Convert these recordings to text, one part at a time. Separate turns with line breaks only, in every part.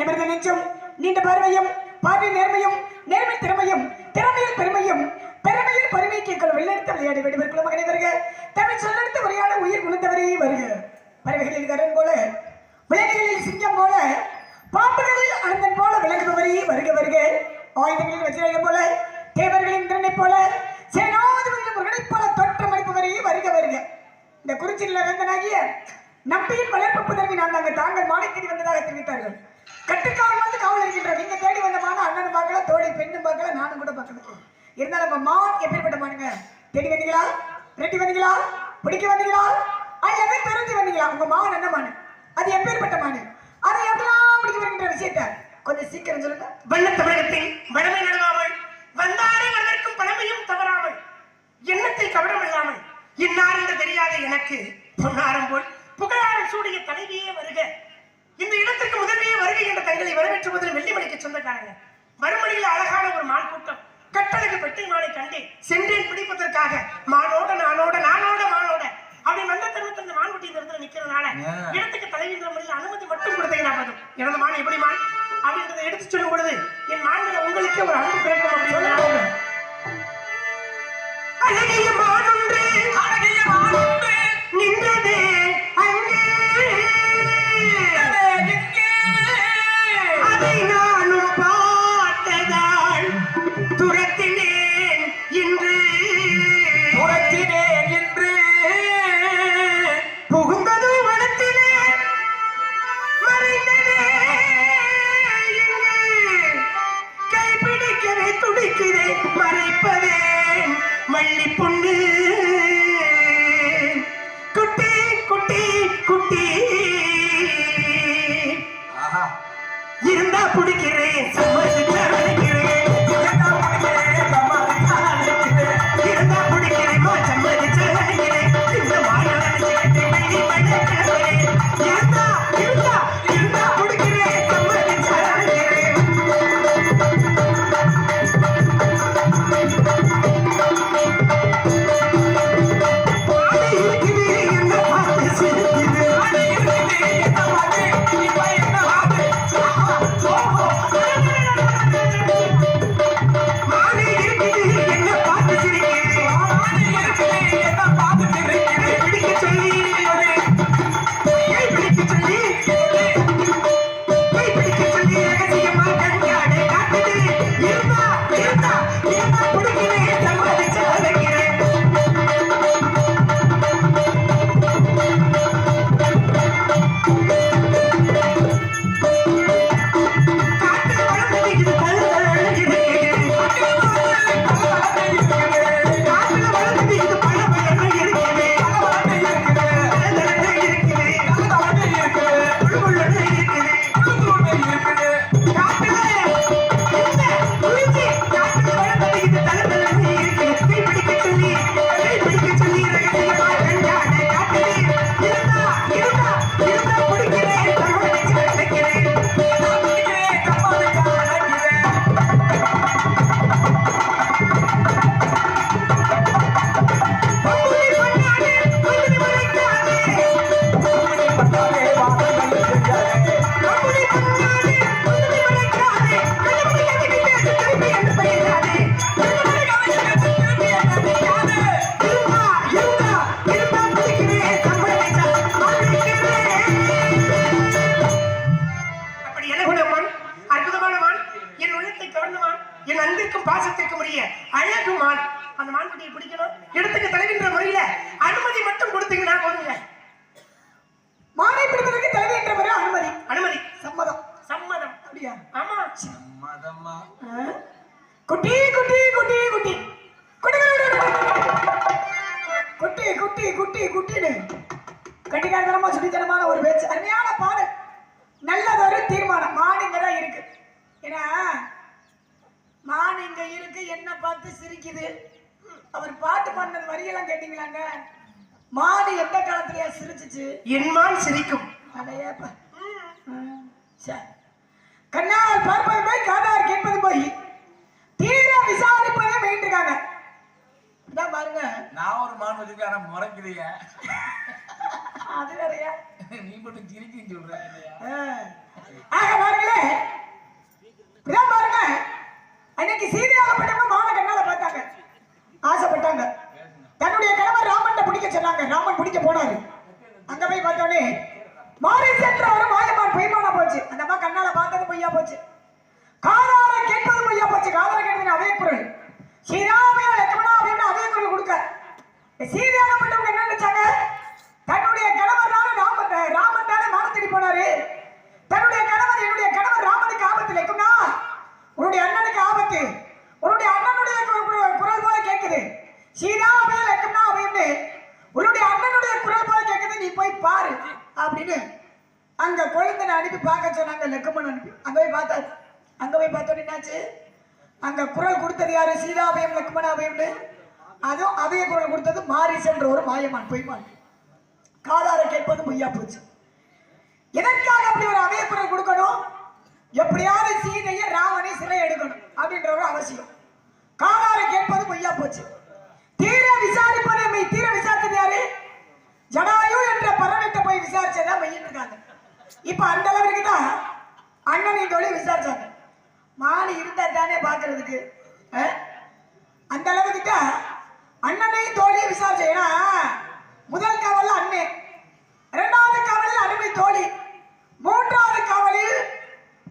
நிமிர்ந்த நெஞ்சம் நீண்ட பார்வையும் பார்வை நேர்மையும் நேர்மை திறமையும் திறமையில் பெருமையும் பெருமையில் பருமை கேட்கள் வெள்ளெடுத்த விளையாடி வெடிவர்கள் மகனை வருக தமிழ் சொல்லெடுத்து உரையாட உயிர் குணத்தவரே வருக. பறவைகளில் கரன் போல விலங்குகளில் சிங்கம் போல பாம்புகளில் அனந்தன் போல விளங்குபவரே வருக வருக. ஆயுதங்களில் வஜ்ராயம் போல தேவர்களின் திறனை போல சேனாதிபதியின் முருகனைப் போல தோற்றம் அளிப்பவரே வருக வருக. இந்த குறிச்சியில் வேந்தனாகிய நம்பியின் வளர்ப்பு புதர்வி நான் நாங்கள் தாங்கள் மானை தேடி வந்ததாக தெரிவித்தார்கள். கட்டுக்காவல் வந்து காவல் இருக்கின்ற நீங்க தேடி வந்த மான அண்ணன் பார்க்கல தோழி பெண்ணும் பார்க்கல நானும் கூட பார்க்கல. இருந்தாலும் நம்ம மான் எப்படிப்பட்ட மானுங்க? தேடி வந்தீங்களா? ரெட்டி வந்தீங்களா? பிடிக்க வந்தீங்களா? அல்லது துரத்தி வந்தீங்களா? உங்க மான் என்ன மானு? அது எப்பேற்பட்ட மானு? அதை எப்படிலாம் பிடிக்க வருகின்ற விஷயத்த கொஞ்சம் சீக்கிரம் சொல்லுங்க.
வெள்ள தமிழகத்தில் வடமை நடவாமல் வந்தாரே வரவேற்கும் பழமையும் தவறாமல் எண்ணத்தில் கவனம் இல்லாமல் இன்னார் என்று தெரியாத எனக்கு பொன்னாரம் போல் புகழாரம் சூடிய தலைவியே வருக. இந்த இடத்திற்கு முதலியே வருக என்ற தங்களை வரவேற்று முதல் வெள்ளிமணிக்கு சொந்தக்காரங்க. மறுமணியில் அழகான ஒரு மான் கூட்டம். கட்டழகு பெட்டை மானை கண்டேன் சென்றேன் பிடிப்பதற்காக மானோட நானோட நானோட மானோட. அப்படி நல்ல தருணத்தில் இந்த மான்குட்டி இந்த இடத்துல நிக்கிறதுனால இடத்துக்கு தலைவின்ற முறையில் அனுமதி மட்டும் கொடுத்தீங்க நான் போதும் எனது மான் எப்படி மான்? அப்படின்றத எடுத்து சொல்லும் பொழுது என் மான்களை உங்களுக்கே ஒரு அன்பு பிறக்கும் அப்படின்னு அழகிய குட்டி குட்டி
குட்டின்னு கட்டிக்காரத்தனமா சுடித்தனமான ஒரு பேச்சு. அருமையான பாடல். நல்லதொரு தீர்மானம். மான் இங்க தான் இருக்கு. ஏன்னா மான் இங்க இருக்கு என்ன பார்த்து சிரிக்குது? அவர் பாட்டு பாடினது வரியெல்லாம் கேட்டீங்களாங்க? மாடு எந்த காலத்துலயா சிரிச்சுச்சு?
என் மான் சிரிக்கும்
அடையப்பா. கண்ணால் பார்ப்பது போய் காதால் கேட்பது போய் தீர விசாரிப்பதே வேண்டிருக்காங்க இதான் பாருங்க
நான் ஒரு மான் வச்சிருக்கேன் ஆனா முறைக்கிறீங்க
அது வேறயா?
நீ மட்டும் சிரிக்கின்னு சொல்ற.
ஆக பாருங்களே. இதான் பாருங்க. அன்னைக்கு சீதையாகப்பட்டவங்க மான கண்ணால பார்த்தாங்க ஆசைப்பட்டாங்க தன்னுடைய கணவர் ராமன் பிடிக்க சொன்னாங்க ராமன் பிடிக்க போனாரு அங்க போய் பார்த்தோன்னே மாறி சென்ற ஒரு மாயமான் பொய்மானா போச்சு அந்த அம்மா கண்ணால பார்த்தது பொய்யா போச்சு காதார கேட்பது பொய்யா போச்சு காதார கேட்டது அதே குரல் ஸ்ரீராமையா லட்சுமணா அப்படின்னு அதே குரல் கொடுக்க சீதையாகப்பட்டவங்க என்ன நினைச்சாங்க தன்னுடைய கணவரான ராமன் ராமன் தானே மானத்தடி போனாரு தன்னுடைய கணவர் என்னுடைய கணவர் ராமனுக்கு ஆபத்து இல்லைக்கும்னா உன்னுடைய அண்ணனுக்கு ஆபத்து உன்னுடைய அண்ணனுடைய கு- கு- குரல் போல கேட்குது சீதாவே லட்சுமணா அப்படின்னு உன்னுடைய அண்ணனுடைய குரல் போல கேட்குது நீ போய் பாரு அப்படின்னு அங்க கொழுந்தனை அனுப்பி பார்க்க சொன்னாங்க லெக்கம்மன் அனுப்பி அங்க போய் பார்த்தாரு அங்க போய் பார்த்தோன்னு என்னாச்சு அந்த குரல் கொடுத்தது யாரு? சீதாபயம் லக்ஷ்மணாபயம்னு அதுவும் அதே குரல் கொடுத்தது மாறி சென்ற ஒரு மாயமான் பொய்மான். காதார கேட்பது பொய்யா போச்சு. எதற்காக அப்படி ஒரு அவைய குரல் கொடுக்கணும்? எப்படியாவது சீதையை ராவனை சிறை எடுக்கணும் அப்படின்ற ஒரு அவசியம். காதார கேட்பது பொய்யா போச்சு. தீர விசாரிப்பது மெய் தீர விசாரித்தது யாரு? ஜடாயு என்ற பறவைட்ட போய் விசாரிச்சதா மையின்னு இருக்காங்க. இப்ப அந்த அளவிற்கு தான் அண்ணனின் தொழில் விசாரிச்சாங்க. மாடு இருந்தா தானே பாக்குறதுக்கு அந்த அளவுக்கு தான் அண்ணனையும் தோழியும் விசாரிச்சேன். ஏன்னா முதல் காவல் அண்ணன் இரண்டாவது காவலில் அருமை தோழி மூன்றாவது காவலில்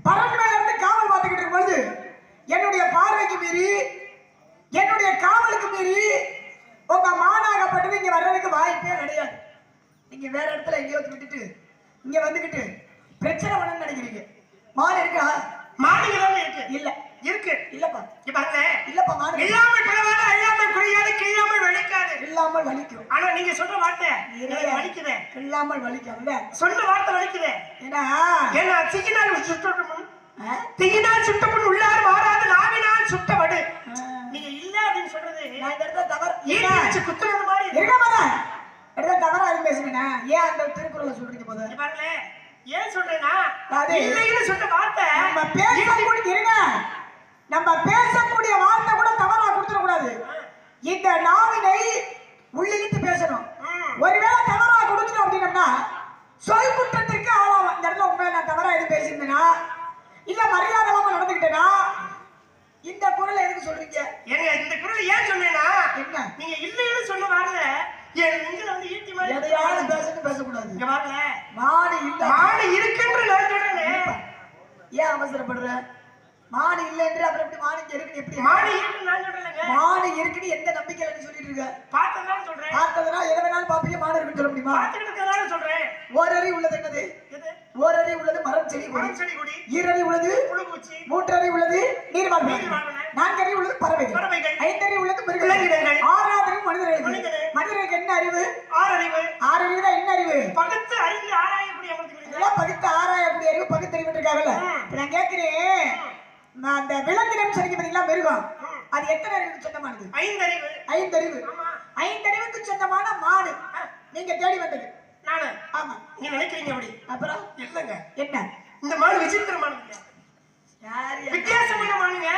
பறன் இருந்து காவல் பார்த்துக்கிட்டு இருக்கும்போது என்னுடைய பார்வைக்கு மீறி என்னுடைய காவலுக்கு மீறி உங்க மானாகப்பட்டது இங்க வர்றதுக்கு வாய்ப்பே கிடையாது. நீங்க வேற இடத்துல எங்கேயோ விட்டுட்டு இங்க வந்துக்கிட்டு பிரச்சனை பண்ணணும்னு நினைக்கிறீங்க. மாடு இருக்கா?
மாடுங்க தானே இருக்கு.
இல்ல.
இருக்கு.
இல்லப்பா.
இங்க பாருங்க
இல்லப்பா மான்
இல்லாமல் பிறவாத அழியாமல் குறையாது கிழியாமல் வலிக்காது.
இல்லாமல் வலிக்கும்.
ஆனா நீங்க சொல்ற வார்த்தை வலிக்குதே.
இல்லாமல் வலிக்காதுல்ல
சொன்ன வார்த்தை வலிக்குதே.
ஏன்னா
ஏன்னா சிக்கினால்
ஆ?
திகினால் சுட்டமுன் உள்ளார் மாறாது நாவினால் சுட்டவடு. நீங்க இல்ல அப்படின்னு சொல்றது
நான் இந்த இடத்துல தவறு
வச்சு குத்துறது மாதிரி இருக்கு.
மத இடத்துல தவறா எதுவும் பேசுனேனா ஏன் அந்த திருக்குறளை சொல்றீங்க போது
பாருங்களேன் ஏன் சொல்றேன்னா? இல்லைன்னு சொன்ன வார்த்தை
நம்ம பேசக்கூடிய இருங்க. நம்ம பேசக்கூடிய வார்த்தை கூட தவறா கொடுத்துட கூடாது இந்த நாவினை உள்ளிழுத்து பேசணும். ஒருவேளை தவறா கொடுத்துட்டோம் அப்படின்னம்னா சொல் குற்றத்திற்கு ஆளாகும் இந்த இடத்துல உண்மையில நான் தவறா எதுவும் பேசியிருந்தேனா? இல்ல மரியாதை இல்லாம நடந்துக்கிட்டேனா இந்த குரலை எதுக்கு சொல்றீங்க?
ஏங்க இந்த குரல் ஏன் சொன்னேன்னா
என்ன?
நீங்க இல்லைன்னு சொன்ன வார்த்தை
எதையாவது பேசணும் பேசக்கூடாது. மாடு இல்ல.
மாடு இருக்குன்ற நான்
ஏன் அவசரப்படுற? மாடு இல்லைன்ற அப்புறம் எப்படி மாடு இங்க இருக்குன்னு எப்படி?
மாடு இருக்குன்னு நான்
மாடு இருக்குன்னு எந்த நம்பிக்கையில நீ சொல்லிட்டு இருக்க?
பார்த்ததான் சொல்றேன்.
பார்த்ததுனா எதை வேணாலும் பாப்பீங்க மாடு இருக்குன்னு சொல்ல முடியுமா?
பார்த்துக்கிட்டு இருக்கிறதால சொல்றேன்.
ஓரறி உள்ளது என்னது? ஓரறி உள்ளது மரம் செடி
மரம் செடி கொடி
ஈரறி உள்ளது
புழுபூச்சி
மூன்றறி உள்ளது நீர்வாழ்வு. நான்கறி உள்ளது பறவைகள். ஐந்தறி உள்ளது மிருகங்கள்.
விலங்கினங்கள்.
மனிதர்களுக்கு
மனிதர்கள்.
மனிதர்களுக்கு என்ன அறிவு? ஆறு அறிவு தான் என்ன அறிவு?
பகுத்து அறிந்து ஆராயக்கூடிய
பகுத்து ஆராயக்கூடிய அறிவு பகுத்தறிவு இருக்காங்கல்ல?
ம்.
இப்ப நான் கேட்கிறேன் நான் அந்த விலங்கினம் சொன்னீங்க பாத்தீங்களா மிருகம். அது எத்தனை அறிவுக்கு சொந்தமானது?
ஐந்தறிவு.
ஐந்தறிவு.
ஆமா.
ஐந்தறிவுக்கு சொந்தமான மாடு. நீங்க தேடி வந்தது.
நானு.
ஆமா.
நீங்க நினைக்கிறீங்க அப்படி.
அப்புறம்?
இல்லங்க.
என்ன?
இந்த மாடு
யார்?
வித்தியாசமான மாடுங்க.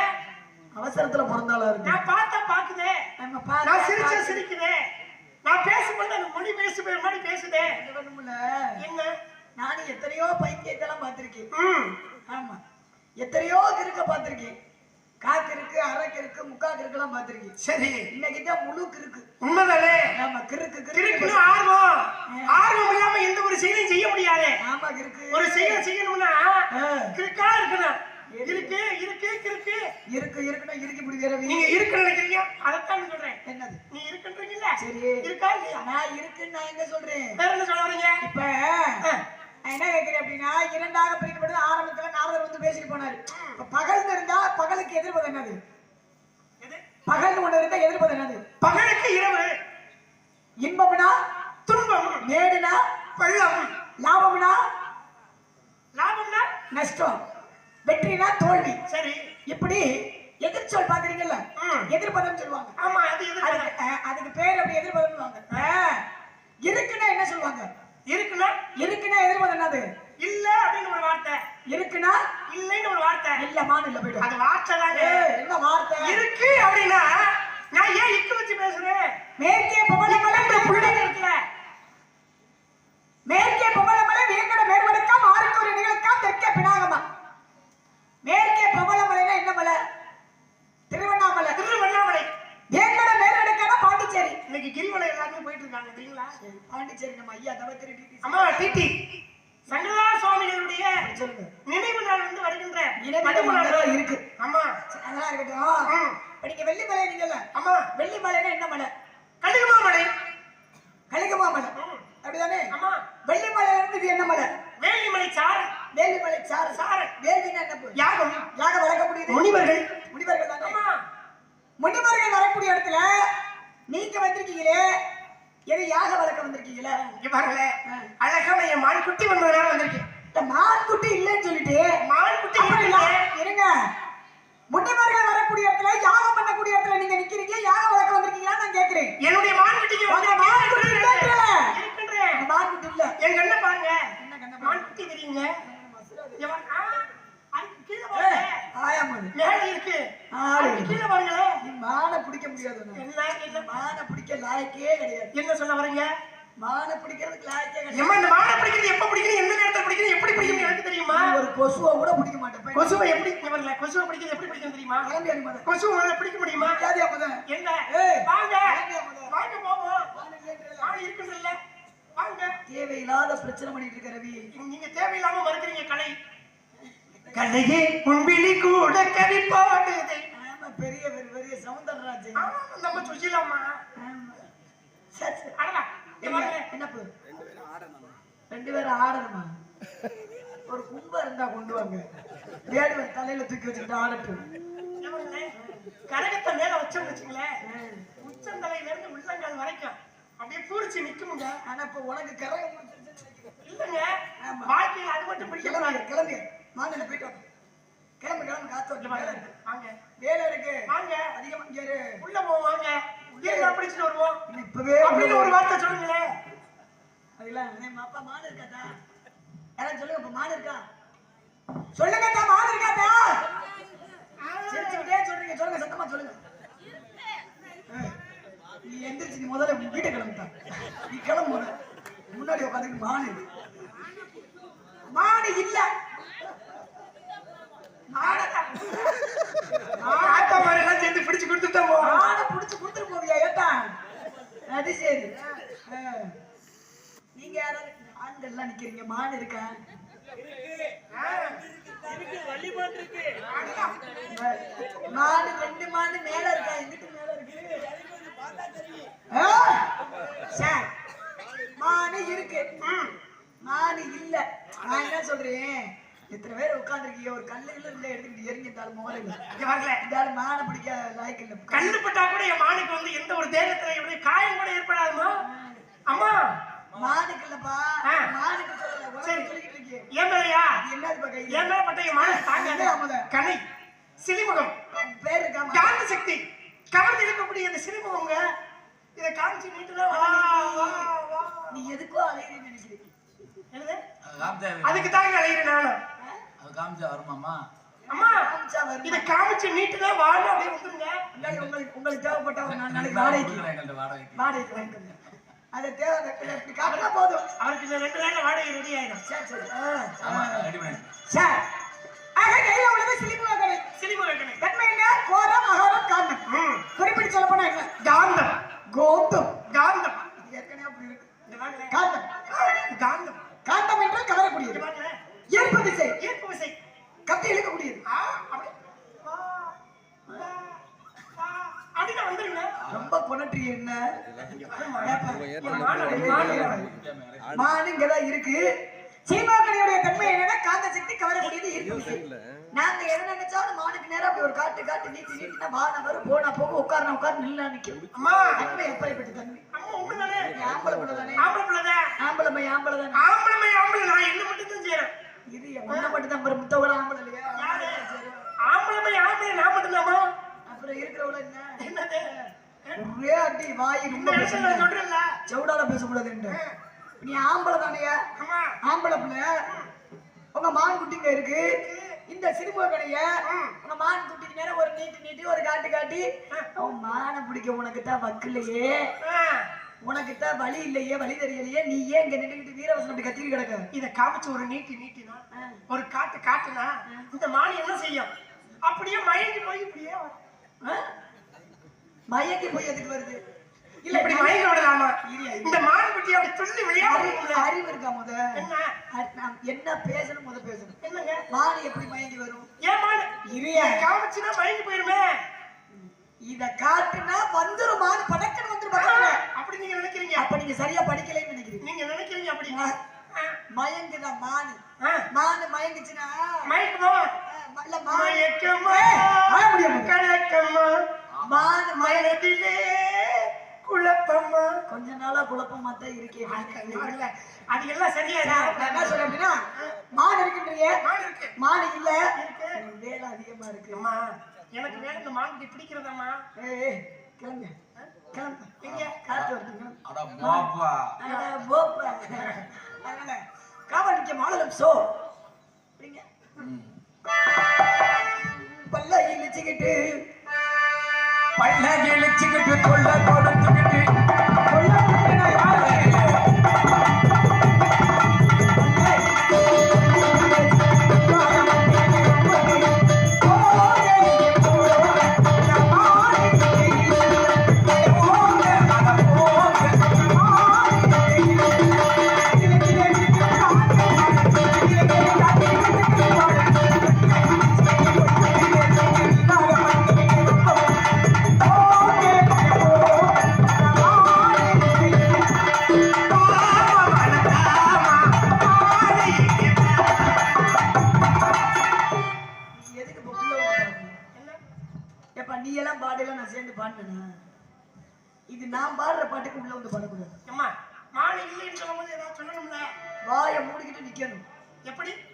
அவசரத்துல பிறந்தாலும் இருக்கு?
நான் பார்த்தா பாக்குதே
நம்ம
நான் சிரிச்சா சிரிக்குதே. நான் பேசும்போது அந்த மொழி பேசுவே மாதிரி பேசுதே.
பண்ணும்ல
என்ன?
நானும் எத்தனையோ பைத்தியத்தெல்லாம் பார்த்திருக்கேன்.
ம்.
ஆமா. எத்தனையோ கிறுக்க பார்த்திருக்கேன். காக்கு இருக்கு அரக்கு இருக்கு முக்கா கிறுக்கெல்லாம் பார்த்திருக்கேன்.
சரி.
இன்னைக்கு தான் முழு கிறுக்கு.
உண்மைதானே?
ஆமா கிறுக்கு கிறுக்கு
திருக்குன்னு ஆர்வம். ஆர்வம் இல்லாம எந்த ஒரு செயலையும் செய்ய முடியாது.
ஆமா கிறுக்கு.
ஒரு செயல் செய்யணும்னா. கிறுக்கா இருக்கணும். இருக்கு இருக்கு கிறுக்கு
இருக்கு இருக்குன்னா இறுக்கி பிடிக்கிற
நீங்க இருக்குன்னு நினைக்கிறீங்க? அதைத்தான் சொல்றேன்.
என்னது?
நீ இருக்குன்றீங்கல்ல?
சரி.
இருக்கா இல்லையா?
நான் இருக்குன்னு நான் எங்க சொல்றேன்?
வேற என்ன சொல்ல வரீங்க?
இப்ப என்ன கேட்கிறேன் அப்படின்னா இரண்டாக பிரிக்கப்பட்டது ஆரம்பத்துல நாரதர் வந்து பேசிட்டு போனாரு. பகல்னு இருந்தா பகலுக்கு எதிர்ப்பது என்னது?
எது?
பகல்னு ஒண்ணு இருந்தா எதிர்ப்பது என்னது?
பகலுக்கு இரவு.
இன்பம்னா
துன்பம்.
மேடுனா
பள்ளம்
லாபம்னா
லாபம்னா?
நஷ்டம். வெற்றினா தோல்வி.
சரி.
இப்படி எதிர்ச்சொல் பாக்குறீங்கல்ல
ம்.
எதிர்ப்பதம் சொல்லுவாங்க.
ஆமா அது
அதுக்கு பேர் அப்படி எதிர்ப்பதம்வாங்க இருக்குன்னா என்ன சொல்லுவாங்க?
இருக்குன்னா?
இருக்குன்னா எதிர்ப்பது என்னது?
இல்ல அப்படின்னு ஒரு வார்த்தை.
இருக்குன்னா?
இல்லைன்னு ஒரு வார்த்தை.
இல்ல மான் இல்ல போயிடும்
அது வார்த்தை
ஏய், என்ன வார்த்தை?
இருக்கு அப்படின்னா நான் ஏன் இக்கு வச்சு பேசுறேன்?
மேற்கே புகழமலை
புள்ளை இருக்குல்ல
மேற்கே புகழமலை வேங்கட மேற்படுக்கம் ஆறுக்கு ஒரு நிகழ்க்காம் தெற்கே மேற்கே பிரபல என்ன மலை? திருவண்ணாமலை. திருவண்ணாமலை. ஏங்கட மேலடுக்கான பாண்டிச்சேரி?
இன்னைக்கு கிரிவலை எல்லாருமே போயிட்டு இருக்காங்க
இல்லைங்களா பாண்டிச்சேரி நம்ம ஐயா தவ திருட்டி
அம்மா டிடி. சங்கரா சுவாமிகளுடைய நினைவு நாள் வந்து வருகின்ற
இருக்கு.
ஆமா
நல்லா இருக்கட்டும். நீங்க வெள்ளி மலை நீங்கல்ல
ஆமா
வெள்ளி மலைனா என்ன மலை?
கழுகுமா மலை.
கழுகுமா மலை. அப்படிதானே?
ஆமா
வெள்ளி மலையில இருந்து இது என்ன மலை?
வேலி மலை சார்
வேள்விமலை சாறு
சாறு.
வேள்வின்னா என்ன?
யாகம்.
யாக வளர்க்கக்கூடியது
முனிவர்கள்.
முனிவர்கள் தானே? முனிவர்கள் வரக்கூடிய இடத்துல நீங்க வந்திருக்கீங்களே எது யாக வளர்க்க வந்திருக்கீங்களே.
இவர்களே அழகமைய மான் குட்டி வந்ததுனால வந்திருக்கேன்.
இந்த மான்குட்டி இல்லைன்னு சொல்லிட்டு
மான் குட்டி
அப்படி இல்ல.
இல்லைங்க.
இருங்க. முனிவர்கள் வரக்கூடிய இடத்துல யாகம் பண்ணக்கூடிய இடத்துல நீங்க நிக்கிறீங்க யாக வளர்க்க வந்திருக்கீங்களா நான் கேக்குறேன்.
என்னுடைய மான்
குட்டி.
இருக்கின்றேன்.
இந்த மான்குட்டி இல்ல.
என் கண்ணை பாருங்க.
என்ன கண்ணை பாருங்க?
மான் குட்டி தெரியுங்க. இவன், ஆ, அதுக்கு கீழே
அது.
மேல இருக்கு. அதுக்கு கீழே பாருங்களேன்
நீ மானை பிடிக்க முடியாது.
என்ன
மானை பிடிக்க லாயக்கே கிடையாது.
என்ன சொல்ல வரீங்க?
மானை பிடிக்கிறதுக்கு லாயக்கே கிடையாது.
இந்த மானை பிடிக்கிறது எப்ப பிடிக்கிறது எந்த நேரத்துல பிடிக்கிறது எப்படி பிடிக்கணும் எனக்கு தெரியுமா?
ஒரு கொசுவை கூட பிடிக்க மாட்டேன்.
கொசுவை எப்படி இங்க வரல கொசுவை பிடிக்கிறது எப்படி பிடிக்கணும் தெரியுமா?
கிளம்பி மாட்டேன்
கொசுவை முதல்ல பிடிக்க முடியுமா?
ஜாதியா முதல்ல
என்ன. வாங்க. வாங்க போவோம். ஆள் இருக்குன்றல்ல வாங்க.
தேவையில்லாத பிரச்சனை பண்ணிட்டு இருக்க ரவி.
நீங்க தேவையில்லாம மறுக்கிறீங்க கலை. கலையே முன்பிலி கூட கவி பாடுதே.
ஆமா பெரிய பெரிய பெரிய சவுந்தரராஜன்
ஆ, நம்ம சுஷிலாமா
ஆமா. சரி சரி.
அடடா இங்க
என்ன?
வாங்க
என்ன போ ரெண்டு பேரும் ஆடணுமா? ஒரு கும்ப இருந்தா கொண்டு வாங்க. வேடுவன் தலையில தூக்கி வச்சுக்கிட்டு ஆடட்டும்.
கரகத்தை மேல வச்சோம்னு வச்சுங்களேன் உச்சந்தலையில இருந்து உள்ளங்கால் வரைக்கும் அப்படியே பூரிச்சு நிக்குமுங்க.
ஆனா இப்ப உனக்கு கரகம்.
இல்லங்க.
ஆமா.
வாழ்க்கையில அது மட்டும் பிடிக்க
கிளம்பு
கூடாது.
கிளம்பு. வாங்க போயிட்டு வாங்க. கிளம்பு கிளம்பு காத்து வந்து வேலை இருக்கு.
வாங்க.
வேலை இருக்கு.
வாங்க.
அதிகமா இங்க.
உள்ள போவோம் வாங்க. உள்ள பிடிச்சிட்டு வருவோம்.
இப்பவே
அப்படின்னு ஒரு வார்த்தை சொல்லுங்களேன்
அதெல்லாம் நம்ம அப்பா மாடு இருக்காதா? யாராவது சொல்லுங்க இப்ப மாடு இருக்கா? சொல்லுங்க அத்தா, மாடு இருக்காதா சிரிச்சுக்கிட்டே சொல்றீங்க. சொல்லுங்க சத்தமா சொல்லுங்க. நீ எந்திரிச்சு நீ முதல்ல வீட்டை கிளம்பிட்டா நீ கிளம்பு. முன்னாடி உட்காந்துக்கு மாடு இருக்கு. மாடு இல்ல மாடு
ஆத்தா மாதிரி எல்லாம் சேர்ந்து பிடிச்சு கொடுத்துட்டா போ
மாடை புடிச்சு கொடுத்துட்டு போவியா ஏட்டா அது சரி ஆ. நீங்க யாராவது ஆண்கள்லாம் நிக்கிறீங்க மாடு இருக்கா? மாடு ரெண்டு மாடு மேல இருக்கா? எங்கிட்டு மேல இருக்கு? மாடு இருக்கு. மாடு இல்ல. நான் என்ன சொல்றேன்? இத்தனை பேர் உட்காந்துருக்கீங்க ஒரு கல்லு இல்ல எடுத்துக்கிட்டு எரிஞ்சிட்டாலும் முதல்ல
இங்க வரல
மானை பிடிக்க லாய்க்கு இல்ல.
பட்டா கூட என் மானுக்கு வந்து எந்த ஒரு தேகத்துல எப்படி காயம் கூட ஏற்படாதுமா? அம்மா!
மானுக்கு இல்லப்பா
ஆ.
மானுக்கு சொல்லல
சரி.
சொல்லிக்கிட்டு இருக்கேன். இது என்னது பா கையில?
ஏன் மேல பட்ட மான தாங்க? கனை சிலிமுகம்
பேர்
காந்த சக்தி. கவர்ந்து இருக்கக்கூடிய இந்த சிலிமுகங்க இதை காமிச்சு நீட்டுல வா வா வா.
நீ எதுக்கோ
அது காமிச்சா
அதுக்கு தாங்க அலையிறேன் நானும்
அது காமிச்சா வருமாமா
அம்மா? இதை காமிச்சு நீட்டுல வாழ அப்படியே வந்துருங்க.
உங்களுக்கு உங்களுக்கு தேவைப்பட்ட வாடகைக்கு.
வாடகைக்கு
வாடகைக்கு அதை தேவை இப்படி காட்டினா போதும்.
அவருக்கு இந்த ரெண்டு நாள்ல வாடகை ரெடி ஆயிடும்.
சரி சரி. சார். ஆக கையில உள்ளது சிலிப்புவா கடை
சிலிமுக கனை
தன்மை என்ன? கோரம் அகாரம் காந்தம்.
ம்.
குறிப்பிட்டு சொல்ல போனா என்ன?
காந்தம்.
கோந்தம்
காந்தம்.
இது ஏற்கனவே அப்படி இருக்கு. காந்தம்.
காந்தம்.
காந்தம் என்றால் கவரக்கூடியது. ஈர்ப்பு திசை.
ஈர்ப்பு விசை
கத்தி இழுக்கக்கூடியது.
ஆ, அப்படி. வா, வா, வா. அப்படின்னு வந்துருங்க.
ரொம்ப கொனற்றி என்ன. மானுங்கதான் இருக்கு. சீமாக்கணியுடைய தன்மை என்னன்னா காந்த சக்தி கவரக்கூடியது விசை நாங்க எதை நினைச்சாலும் மானுக்கு நேரம் அப்படி ஒரு காட்டு காட்டு நீட்டி நீட்டினா வான வரும் போனா போக உட்கார்னா உட்கார்ந்து நில்லா நிக்கும்.
அம்மா,
தன்மை எப்படிப்பட்ட தன்மை?
உண்மைதானே?
நீ ஆம்பளை பிள்ளை
ஆம்பளை பிள்ளைதான்.
ஆம்பளை ஆம்பளை. தானே
ஆம்பளை ஆம்பளை, நான் என்ன மட்டும்தான் செய்றேன்.
இது ஒன்ன மட்டும் தான் முத்தவள ஆம்பளை இல்லையா?
ஆம்பளை ஆம்பளை, நான் மட்டும்தாம்மா.
அப்புறம் இருக்கிறவள என்ன?
என்னது?
ஒரே அடி வாய் ரொம்ப
சொல்றேன்ல.
செவுடால பேசக்கூடாது என்று நீ ஆம்பளை தானையா? ஆம்பளை பிள்ளை. உங்க மான் குட்டிங்க இருக்கு. இந்த சிறுமுக கடைய உங்க மான் குட்டிக்கு நேரம் ஒரு நீட்டி நீட்டி ஒரு காட்டு காட்டி. அவன் மானை பிடிக்க உனக்கு தான் வக்கில்லையே உனக்கு தான் வழி இல்லையே வழி தெரியலையே. நீ ஏன் இங்க நின்றுக்கிட்டு வீரவசனம் கத்திட்டு கிடக்க?
இதை காமிச்சு ஒரு நீட்டி நீட்டினா. ஒரு காட்டு காட்டுனா இந்த மானி என்ன செய்யும்? அப்படியே மயங்கி போய் இப்படியே
மயங்கி போய் எதுக்கு வருது? இல்ல இரியா, இரியா.
இந்த மான் குட்டி அப்படி
அறிவு
விளையாடுறீங்களே
அறிவு இருக்கா முத?
என்ன?
பேசணும் முத பேசணும்.
என்னங்க?
மாடு எப்படி மயங்கி வரும்?
ஏன் மான்?
இரியா
காமிச்சுன்னா மயங்கி போயிருமே.
இத காட்டுனா வந்துரும் மாடு படக்குன்னு வந்துரும்
அப்படி நீங்க நினைக்கிறீங்க.
அப்ப நீங்க சரியா படிக்கலைன்னு நினைக்கிறீங்க.
நீங்க நினைக்கிறீங்க அப்படி.
ஆ.
ஆ.
மயங்குதா மாடு
ஆ.
மாடு மயங்குச்சுன்னா?
மயக்கமா?
இல்ல
மயக்கமா?
முடியாது.
கலக்கமா
மாடு
மயனத்திலே குழப்பமா?
கொஞ்ச நாளா குழப்பமா தான் இருக்கேன்.
அது எல்லாம் சரியா
நான் என்ன சொல்றேன் அப்படின்னா மாடு இருக்குன்றீங்க
மான் இருக்கு.
மாடு இல்ல. வேலை அதிகமா இருக்கு.
அம்மா எனக்கு வேற இந்த மான் குட்டி பிடிக்கிறதாம்மா.
ஏய், கிளம்பு. கிளம்பு.
எங்க?
காத்து வருதுங்க
அட மாப்பா.
அட, போப்பா. அதனால காவல் நிக்க மாடலம் சோ. அப்படிங்க
ம்.
பல்ல இழிச்சுக்கிட்டு
பல்ல கிழிச்சுக்கிட்டு கொள்ள கொடுத்துக்கிட்டு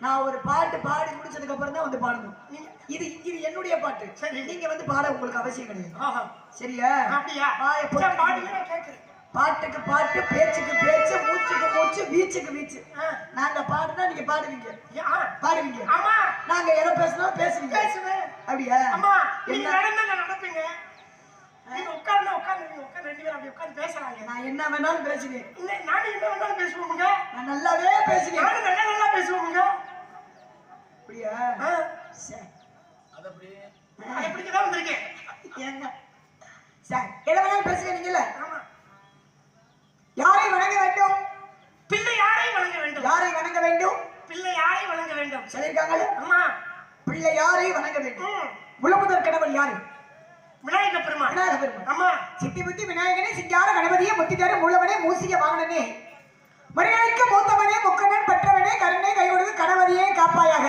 நான் ஒரு பாட்டு பாடி முடிச்சதுக்கு அப்புறம் தான் வந்து பாடணும். இது இது என்னுடைய பாட்டு.
சரி.
நீங்க வந்து பாட உங்களுக்கு அவசியம் கிடையாது.
ஆஹா.
சரியா? பாட்டுக்கு பாட்டு பேச்சுக்கு பேச்சு மூச்சுக்கு மூச்சு வீச்சுக்கு வீச்சு. நாங்க பாடுனா நீங்க பாடுவீங்க.
ஆ.
பாடுவீங்க.
அம்மா.
நாங்க எதை பேசினாலும் பேசுவீங்க.
பேசுவேன்
அப்படியா?
அம்மா நீங்க நடந்தா நடப்பீங்க. நீங்க உட்கார்ந்து உட்கார்ந்து உட்கார்ந்து ரெண்டு பேரும் அப்படி உட்கார்ந்து பேசுறாங்க.
நான் என்ன வேணாலும் பேசுவேன்.
இல்ல நானும் என்ன வேணாலும் பேசுவோமுங்க
நான் நல்லாவே பேசுவேன்.
நானும் நல்லா நல்லா பேசுவோமுங்க
அப்படியா?
அது அப்படி
எப்படிக்கு தான் வந்திருக்கேன்
என்ன சரி பேசுவீங்கல்ல
ஆமா.
யாரை வணங்க வேண்டும்?
பிள்ளை யாரை வணங்க வேண்டும்?
யாரை வணங்க வேண்டும்?
பிள்ளை யாரை வணங்க வேண்டும்?
சொல்லியிருக்காங்கல்ல?
அம்மா.
பிள்ளை யாரை வணங்க வேண்டும். முழுமுதற் கடவுள் யாரு?
விநாயக பெருமாள்.
விநாயக பெருமாள்.
அம்மா.
சித்தி புத்தி விநாயகனே சிங்கார கணபதியே முத்திதார மூலவனே மூசிய வாகனனே. மூத்தவனே முக்கண்ணன் பெற்றவனே கருணை கைவிடுவது கணபதியே காப்பாயாக.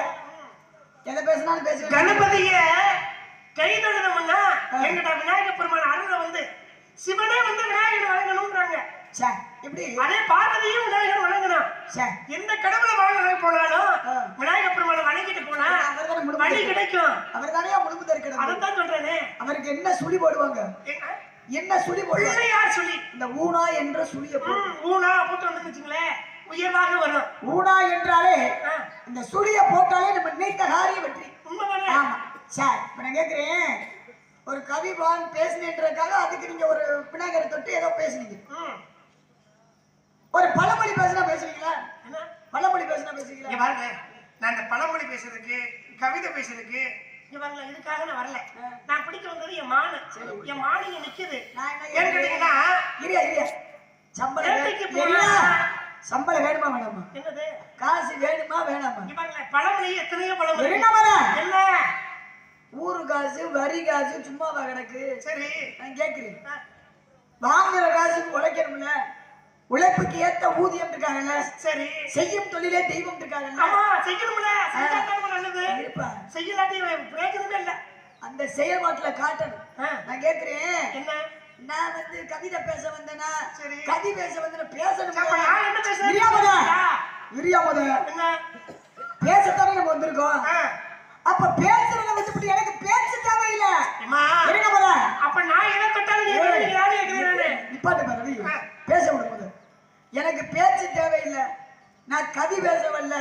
எதை பேசினாலும் பேசுவேன்
கணபதிய கை தொழுதோம்னா எங்கிட்ட விநாயக பெருமாள் அருள வந்து சிவனே வந்து விநாயகர் வணங்கணும்ன்றாங்க.
சே எப்படி?
அதே பார்வதியும் விநாயகர் வணங்கணும்
சே
எந்த கடவுளை வணங்க போனாலும். விநாயகர் வணங்கிட்டு போனா வழி கிடைக்கும்.
அவர் தானே முழுமுதற் கடவுள்
அதைத்தான் சொல்றேனே.
அவருக்கு என்ன சுழி போடுவாங்க? என்ன சுழி போடுவாங்க?
சொல்லி
இந்த ஊனா என்ற சுழிய
ஊனா போட்டு வந்து வச்சுங்களேன் உயர்வாக வரும்.
ஊனா என்றாலே இந்த சுழிய போட்டாலே நம்ம நினைத்த காரிய வெற்றி. ஆமா. சார் இப்ப நான் கேக்குறேன். ஒரு கவிபான் பேசினேன்றதுக்காக அதுக்கு நீங்க ஒரு விநாயகரை தொட்டு ஏதோ பேசுனீங்க. ஒரு பழமொழி பேசினா பேசுவீங்களா? பழமொழி பேசினா பேசுவீங்களா?
பாருங்க. நான் இந்த பழமொழி பேசுறதுக்கு கவிதை பேசுறதுக்கு இங்க பாருங்க இதுக்காக நான் வரல. நான் பிடிக்க வந்தது என் மானு. என் மானு நிக்குது
நான் என்ன
கேட்டீங்கன்னா வேட்டைக்கு போனா-
இரியா. சம்பளம் வேணுமா வேணாமா?
என்னது?
காசு வேணுமா வேணாமா?
பழமொழி எத்தனையோ பழமொழி.
என்ன ஊரு காசு வரி காசு சும்மாவா கிடக்கு?
சரி.
நான் கேக்குறேன்.
ஆ,
வாங்குற காசுக்கு உழைக்கணும்ல. உழைப்புக்கு ஏத்த ஊதியம் இருக்காங்கல்ல.
சரி.
செய்யும் தொழிலே தெய்வம் இருக்காங்கல்ல.
ஆமா செய்யணும்ல. நல்லது.
இருப்பா.
செய்யலாட்டி பிரயோஜனமே இல்ல.
அந்த செயல்பாட்டுல காட்டணும். நான் கேக்குறேன்.
என்ன?
நான் வந்து கவிதை பேச வந்தேனா?
சரி.
கதி பேச வந்தேனா பேசணும்?
அப்ப நான் என்ன பேசுறேன்
இரியா முத. இரியா முத.
என்ன?
பேசத்தானே நம்ம வந்திருக்கோம். அப்ப பேசுறத வச்சுட்டு எனக்கு பேச்சு தேவையில்ல.
அப்ப நான் எதை தொட்டாலும்?
நிப்பாட்டு பாரு. பேச விடு முத. எனக்கு பேச்சு தேவையில்லை. நான் கவி பேச வரல.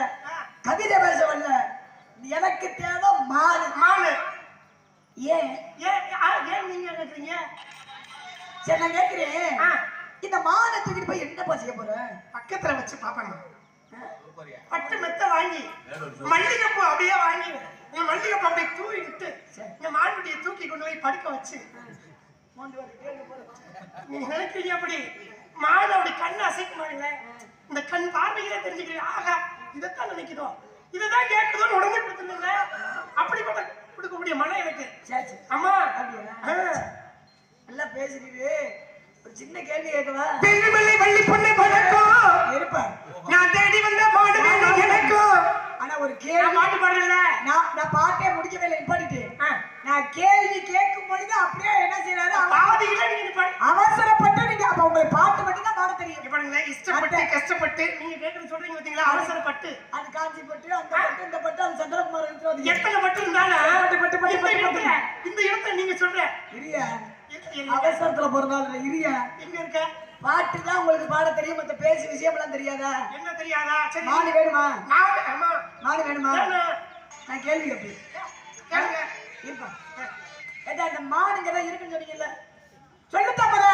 கவிதை பேச வரல. எனக்கு தேவை மாடு
மானு.
ஏன்?
ஏன்? ஏன் நீங்க கேக்குறீங்க?
சரி நான் கேக்குறேன்.
ஆ,
இந்த மானை தூக்கிட்டு போய் என்னப்பா செய்ய போற?
பக்கத்துல வச்சு
சூப்பர்யா
பட்டு மெத்த வாங்கி. மல்லிகைப்பூ அப்படியே வாங்கி இந்த மல்லிகைப்பூ அப்படியே தூவி விட்டு. இந்த மான்குட்டியை தூக்கி கொண்டு போய் படுக்க வச்சு. நீங்க நினைக்கிறீங்க அப்படி? அப்படி கண்ணு அசைக்குமாங்களே இந்த கண் பார்வையில தெரிஞ்சுக்கிறேன் ஆகா இதைத்தான் நினைக்குதோ இதுதான் கேட்குதோன்னு உடனே கொடுத்துருந்தீங்க அப்படிப்பட்ட கொடுக்கக்கூடிய மனம் எனக்கு. அம்மா
அப்படியா? நல்லா பேசுறீரு ஒரு சின்ன கேள்வி கேட்கவா?
வெள்ளிமலை வள்ளி பொண்ணு வணக்கம்
இருப்பார்
நான் தேடி வந்த மாடு வேணும் எனக்கும்
ஆனா ஒரு
நான்
கேள்வி
பாட்டு பாடல
நான் நான் பாட்டே முடிக்கவே இல்லை நிப்பாட்டிட்டு நான் கேள்வி கேட்கும் பொழுது அப்படியே என்ன செய்யறாரு அவ-
பாதியில நீங்க
அவசரப்பட்டு நீங்க அப்ப உங்களுக்கு பாட்டு மட்டும் தான் பாட தெரியும்.
பாருங்களேன் இஷ்டப்பட்டு கஷ்டப்பட்டு நீங்க கேக்குறது சொல்றீங்க பாத்தீங்களா? அவசரப்பட்டு.
அது காஞ்சி பட்டு அந்த பட்டு இந்த பட்டு அது சந்திரகுமார்
எத்தனை பட்டு இருந்தாலும்
பட்டு, பட்டு, பட்டு,
இந்த இடத்துல நீங்க சொல்ற. எ-
அவசரத்துல பிறந்தாலும் இரியா
எங்க இருக்க?
பாட்டு தான் உங்களுக்கு பாட தெரியும் மத்த பேசி விஷயம்லாம் தெரியாதா?
என்ன தெரியாதா? சரி.
மாடு வேணுமா? மாடு வேணுமா. நான் கேள்வி கேட்பேன்.
கேளுங்க.
இருப்பா. ஏதா இந்த மாடுங்கிறத இருக்குன்னு சொன்னீங்கல்ல? சொல்லுத்தான் போதா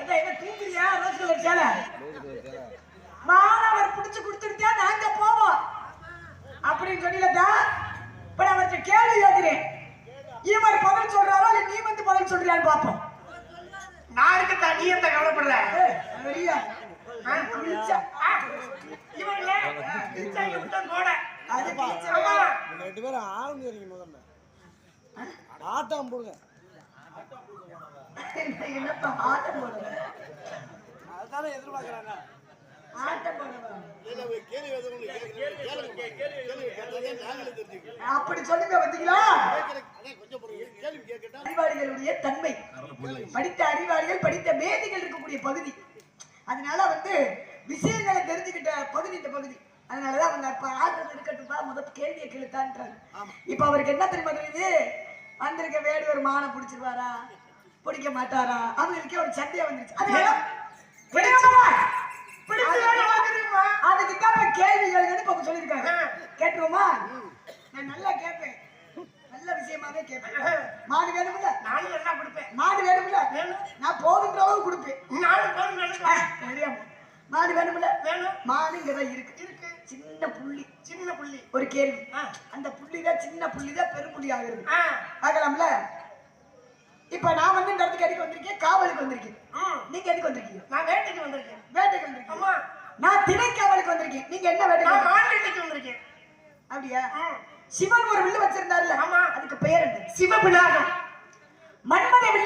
ஏதா என்ன தூங்குறியா? ரோஸ் கலர் சேலை. மாணவர் புடிச்சு கொடுத்துட்டா நாங்க போவோம். அப்படின்னு சொன்னீங்கடா இப்ப நான் கேள்வி கேட்கிறேன். இவர் பதில் சொல்றாரோ இல்ல நீ வந்து பதில் சொல்றியான்னு பாப்போம்
நான் இருக்க நீ எந்த கவலைப்படுற?
ரெண்டு பேரும் இருக்கீங்க முதல்ல. ஆட்டம் போடுங்க. அதுதானே எதிர்பார்க்கறாங்க.
அப்படி சொல்லுங்க
கேட்கட்டா
அறிவாளிகளுடைய தன்மை. படித்த அறிவாளிகள் படித்த மேதைகள் இருக்கக்கூடிய பகுதி. அதனால வந்து விஷயங்களை தெரிஞ்சுக்கிட்ட பகுதி இந்த பகுதி. அதனாலதான் அவங்க இப்ப ஆடுறது இருக்கட்டும்பா முதல் கேள்வியை கேளுத்தான்றாங்க. இப்ப அவருக்கு என்ன தெரியுமா தெரியுது? வந்திருக்க வேடுவர் மானை பிடிச்சிருவாரா? பிடிக்க மாட்டாரா? அவங்களுக்கே ஒரு சண்டையா வந்துருச்சு. அதனால? அதுக்கு தான் கேள்விகள் இப்ப சொல்லியிருக்காங்க. கேட்டுருவோமா? நான் நல்லா கேட்பேன். நல்ல விஷயமாவே கேட்பேன். மாடு வேணும்ல?
நானும் நல்லா கொடுப்பேன்.
மாடு வேணும்ல?
வேணும்.
நான் போதுன்ற அளவு கொடுப்பேன்
நானும் போதும்
தெரியாம மாடு வேணும்ல?
வேணும்.
மாடுங்கிறத இருக்கு.
இருக்கு.
சின்ன புள்ளி.
சின்ன புள்ளி.
ஒரு கேள்வி. அந்த புள்ளிதான் சின்ன புள்ளிதான் பெரும்புள்ளி ஆகுறது. ஆகலாம்ல இப்ப நான் வந்து இந்த இடத்துக்கு எதுக்கு வந்திருக்கேன்? காவலுக்கு வந்திருக்கேன். நீங்க எதுக்கு வந்திருக்கீங்க?
நான் வேட்டைக்கு வந்திருக்கேன்.
வேட்டைக்கு வந்திருக்கீங்க.
அம்மா
நான் திணை காவலுக்கு வந்திருக்கேன். நீங்க என்ன வேட்டைக்கு
நான் வேட்டைக்கு வந்திருக்கேன்.
அப்படியா. சிவன் ஒரு வில்லு வச்சிருந்தாருல
ஆமா.
அதுக்கு பெயர் என்ன?
சிவபினாகம்
மன்மத வில்லு